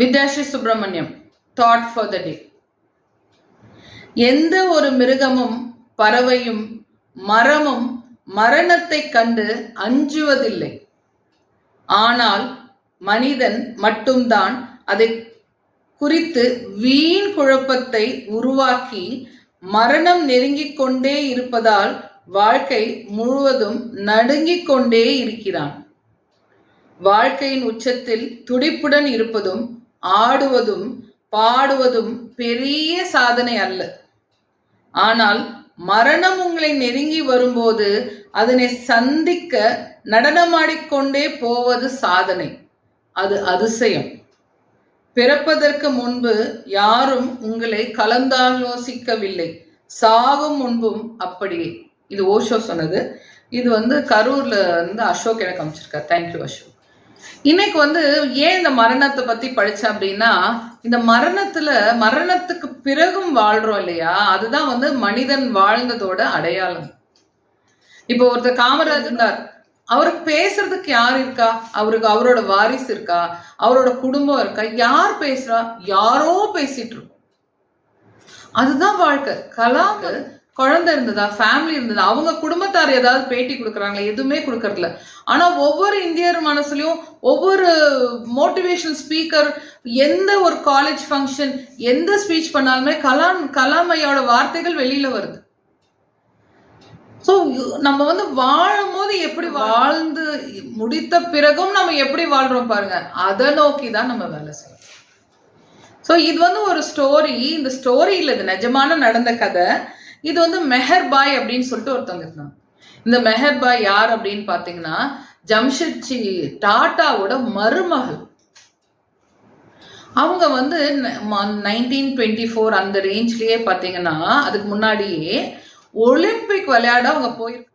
Vidyashree Subramaniam thought for the day எந்த ஒரு மிருகமும் பறவையும் மரமும் மரணத்தை கண்டு அஞ்சுவதில்லை. ஆனால் மனிதன் மட்டும்தான் அதை குறித்து வீண் குழப்பத்தை உருவாக்கி மரணம் நெருங்கிக் கொண்டே இருப்பதால் வாழ்க்கை முழுவதும் நடுங்கிக் கொண்டே இருக்கிறான். வாழ்க்கையின் உச்சத்தில் துடிப்புடன் இருப்பதும் ஆடுவதும் பாடுவதும் பெரிய சாதனை அல்ல. ஆனால் மரணம் உங்களை நெருங்கி வரும்போது அதனை சந்திக்க நடனமாடிக்கொண்டே போவது சாதனை. அது அதிசயம். பிறப்பதற்கு முன்பு யாரும் உங்களை கலந்தாலோசிக்கவில்லை. சாவும் முன்பும் அப்படியே. இது ஓஷோ சொன்னது. இது வந்து கரூர்ல இருந்து அசோக் எனக்கு அமைச்சிருக்கார். Thank you Ashok. இன்னைக்கு வந்து ஏன் இந்த மரணத்தை பத்தி படிச்சேன் அப்படின்னா இந்த மரணத்துல மரணத்துக்கு பிறகும் வாழ்றோம் இல்லையா? அதுதான் வந்து மனிதன் வாழ்ந்ததோட அடையாளம். இப்போ ஒருத்தர் காமராஜ் இருந்தார். அவருக்கு பேசுறதுக்கு யார் இருக்கா? அவருக்கு அவரோட வாரிசு இருக்கா? அவரோட குடும்பம் இருக்கா? யார் பேசுறா? யாரோ பேசிட்டு இருக்கும். அதுதான் வாழ்க்கை. கலாக்கு குழந்தை இருந்ததா? ஃபேமிலி இருந்ததா? அவங்க குடும்பத்தார் ஏதாவது பேட்டி கொடுக்குறாங்களா? எதுவுமே கொடுக்கறதில்ல. ஆனால் ஒவ்வொரு இந்தியர் மனசுலையும் ஒவ்வொரு மோட்டிவேஷன் ஸ்பீக்கர் எந்த ஒரு காலேஜ் ஃபங்க்ஷன் எந்த ஸ்பீச் பண்ணாலுமே கலாம் கலாம் ஐயாவோட வார்த்தைகள் வெளியில வருது. ஸோ நம்ம வந்து வாழும் போது எப்படி வாழ்ந்து முடித்த பிறகும் நம்ம எப்படி வாழ்றோம் பாருங்க. அதை நோக்கி தான் நம்ம வேலை செய்யணும் ஸோ இது வந்து ஒரு ஸ்டோரி இந்த ஸ்டோரியில் இது நிஜமான நடந்த கதை. இது வந்து மெஹர்பாய் அப்படின்னு சொல்லிட்டு ஒருத்தவங்க இருந்தாங்க. இந்த மெஹர்பாய் யார் அப்படின்னு பார்த்தீங்கன்னா ஜம்ஷெட்ஜி டாட்டாவோட மருமகள். அவங்க வந்து நைன்டீன் டுவெண்ட்டி ஃபோர் அந்த ரேஞ்ச்லயே பார்த்தீங்கன்னா அதுக்கு முன்னாடியே ஒலிம்பிக் விளையாட அவங்க போயிருக்காங்க.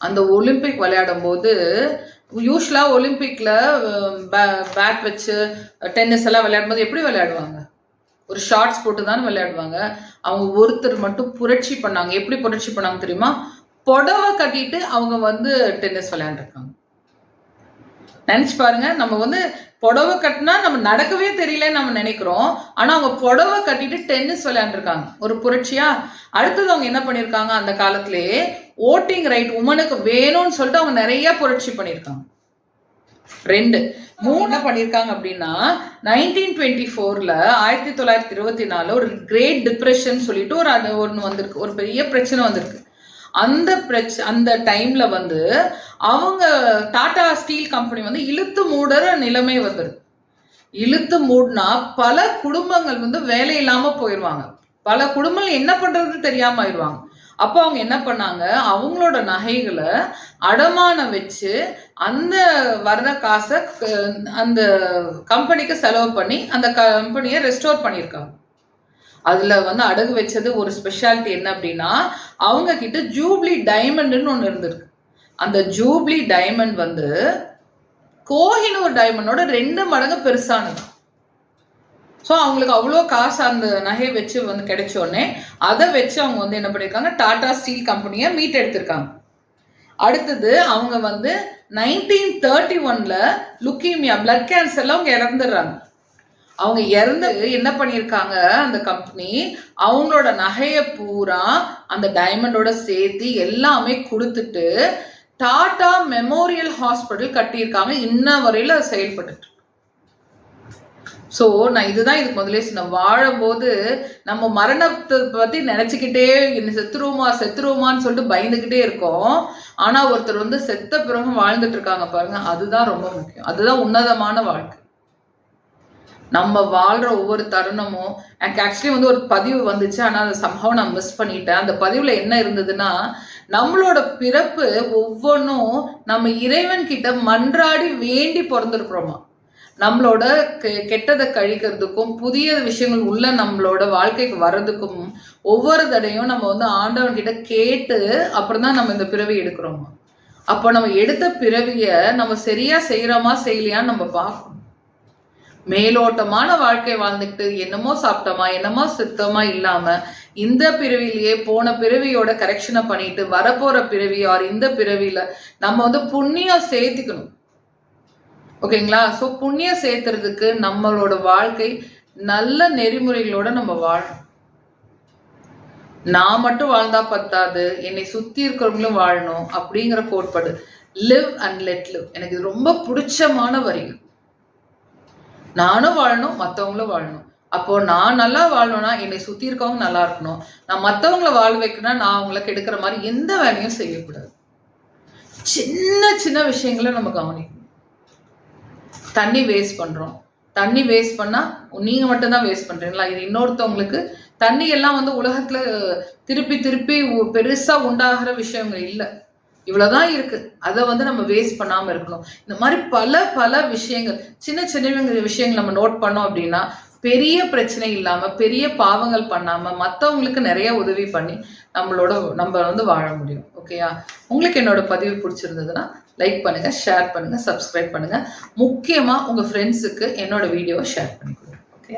அந்த ஒலிம்பிக் விளையாடும் போது யூஸ்வலாக ஒலிம்பிக்ல பேட் வச்சு டென்னிஸ் எல்லாம் விளையாடும் போது எப்படி விளையாடுவாங்க? ஒரு ஷார்ட்ஸ் போட்டு தான் விளையாடுவாங்க. அவங்க ஒருத்தர் மட்டும் புரட்சி பண்ணாங்க. எப்படி புரட்சி பண்ணாங்க தெரியுமா? புடவை கட்டிட்டு அவங்க வந்து டென்னிஸ் விளையாண்டுருக்காங்க. நினைச்சு பாருங்க நம்ம வந்து புடவை கட்டினா நம்ம நடக்கவே தெரியலன்னு நம்ம நினைக்கிறோம். ஆனா அவங்க புடவை கட்டிட்டு டென்னிஸ் விளையாண்டுருக்காங்க. ஒரு புரட்சியா? அடுத்தது அவங்க என்ன பண்ணிருக்காங்க? அந்த காலத்திலேயே ஓட்டிங் ரைட் உமனுக்கு வேணும்னு சொல்லிட்டு அவங்க நிறைய புரட்சி பண்ணியிருக்காங்க ரெண்டு. மூணு பண்ணியிருக்காங்க அப்படின்னா நைன்டீன் டுவெண்ட்டி ஃபோர்ல ஆயிரத்தி தொள்ளாயிரத்தி இருபத்தி நாலு ஒரு கிரேட் டிப்ரெஷன் சொல்லிட்டு ஒரு அது ஒன்று வந்திருக்கு. ஒரு பெரிய பிரச்சனை வந்திருக்கு. அந்த பிரச் அந்த டைம்ல வந்து அவங்க டாடா ஸ்டீல் கம்பெனி வந்து இழுத்து மூடுற நிலைமை வந்துருக்கு இழுத்து மூடினா பல குடும்பங்கள் வந்து வேலை இல்லாம போயிடுவாங்க பல குடும்பங்கள் என்ன பண்ணுறதுன்னு தெரியாம ஆயிடுவாங்க அப்போ அவங்க என்ன பண்ணாங்க? அவங்களோட நகைகளை அடமானம் வச்சு அந்த வர்ற காசை அந்த கம்பெனிக்கு செலவு பண்ணி அந்த கம்பெனியை ரெஸ்டோர் பண்ணியிருக்காங்க. அதுல வந்து அடகு வச்சது ஒரு ஸ்பெஷாலிட்டி என்ன அப்படின்னா அவங்க கிட்ட ஜூப்ளி டைமண்ட்னு ஒன்று இருந்திருக்கு. அந்த ஜூப்ளி டைமண்ட் வந்து கோஹினூர் டைமண்டோட ரெண்டு மடங்கு பெருசானது. ஸோ அவங்களுக்கு அவ்வளோ காசு அந்த நகையை வச்சு வந்து கிடைச்ச உடனே அதை வச்சு அவங்க வந்து என்ன பண்ணியிருக்காங்க டாடா ஸ்டீல் கம்பெனியை மீட் எடுத்திருக்காங்க. அடுத்தது அவங்க வந்து நைன்டீன் தேர்ட்டி ஒன்ல லுக்கீமியா பிளட் கேன்சர்ல அவங்க இறந்துடுறாங்க. அவங்க இறந்து என்ன பண்ணியிருக்காங்க அந்த கம்பெனி அவங்களோட நகையை பூரா அந்த டைமண்டோட சேர்த்து எல்லாமே கொடுத்துட்டு டாடா மெமோரியல் ஹாஸ்பிட்டல் கட்டியிருக்காங்க. இன்ன வரையில செயல்பட்டு ஸோ நான் இதுதான் இதுக்கு முதலே சொன்னேன். வாழும்போது நம்ம மரணத்தை பற்றி நினச்சிக்கிட்டே செத்துருவோமா செத்துருவோமான்னு சொல்லிட்டு பயந்துக்கிட்டே இருக்கோம். ஆனால் ஒருத்தர் வந்து செத்த பிறகும் வாழ்ந்துட்டு இருக்காங்க பாருங்க. அதுதான் ரொம்ப முக்கியம். அதுதான் உன்னதமான வாழ்க்கை. நம்ம வாழ்ற ஒவ்வொரு தருணமும் எனக்கு ஆக்சுவலி வந்து ஒரு பதிவு வந்துச்சு. ஆனால் அதை சம்பவம் நான் மிஸ் பண்ணிட்டேன். அந்த பதிவில் என்ன இருந்ததுன்னா நம்மளோட பிறப்பு ஒவ்வொன்றும் நம்ம இறைவன் கிட்ட மன்றாடி வேண்டி பிறந்திருக்கிறோமா? நம்மளோட கெட்டதை கழிக்கிறதுக்கும் புதிய விஷயங்கள் உள்ள நம்மளோட வாழ்க்கைக்கு வர்றதுக்கும் ஒவ்வொரு தடையும் நம்ம வந்து ஆண்டவன் கிட்ட கேட்டு அப்புறம் தான் நம்ம இந்த பிறவி எடுக்கிறோம். அப்போ நம்ம எடுத்த பிறவிய நம்ம சரியா செய்யறோமா செய்யலையான்னு நம்ம பார்க்கணும். மேலோட்டமான வாழ்க்கை வாழ்ந்துக்கிட்டு என்னமோ சாப்பிட்டோமா என்னமோ சுத்தமா இல்லாம இந்த பிறவிலேயே போன பிறவியோட கரெக்ஷனை பண்ணிட்டு வரப்போற பிறவி ஆர் இந்த பிறவியில நம்ம வந்து புண்ணியம் சேர்த்துக்கணும். ஓகேங்களா? ஸோ புண்ணியம் சேர்த்துறதுக்கு நம்மளோட வாழ்க்கை நல்ல நெறிமுறைகளோட நம்ம வாழும் நான் மட்டும் வாழ்ந்தா பத்தாது என்னை சுத்தி இருக்கிறவங்களும் வாழணும் அப்படிங்கிற கோட்பாடு. லிவ் அண்ட் லெட் லிவ் எனக்கு இது ரொம்ப பிடிச்சமான வரிகள். நானும் வாழணும் மற்றவங்களும் வாழணும். அப்போ நான் நல்லா வாழணும்னா என்னை சுத்தி இருக்கவங்க நல்லா இருக்கணும். நான் மற்றவங்கள வாழ வைக்கணும்னா நான் அவங்கள கெடுக்கிற மாதிரி எந்த வேலையும் செய்யக்கூடாது. சின்ன சின்ன விஷயங்களை நம்ம கவனிக்கணும். தண்ணி வேஸ்ட் பண்றோம். தண்ணி வேஸ்ட் பண்ணா நீங்கள் மட்டும் தான் வேஸ்ட் பண்றீங்களா? இது இன்னொருத்தவங்களுக்கு தண்ணி எல்லாம் வந்து உலகத்துல திருப்பி திருப்பி பெருசாக பெருசா உண்டாகிற விஷயங்கள் இல்லை. இவ்வளவுதான் இருக்கு. அதை வந்து நம்ம வேஸ்ட் பண்ணாமல் இருக்கணும். இந்த மாதிரி பல பல விஷயங்கள் சின்ன சின்ன விஷயங்கள் நம்ம நோட் பண்ணோம் அப்படின்னா பெரிய பிரச்சனை இல்லாம பெரிய பாவங்கள் பண்ணாம மற்றவங்களுக்கு நிறைய உதவி பண்ணி நம்மளோட நம்ம வந்து வாழ முடியும். ஓகேயா உங்களுக்கு என்னோட பதிவு பிடிச்சிருந்ததுன்னா லைக் பண்ணுங்க ஷேர் பண்ணுங்க சப்ஸ்கிரைப் பண்ணுங்க. முக்கியமா உங்க ஃப்ரெண்ட்ஸுக்கு என்னோட வீடியோவை ஷேர் பண்ணி கொடுங்க. ஓகே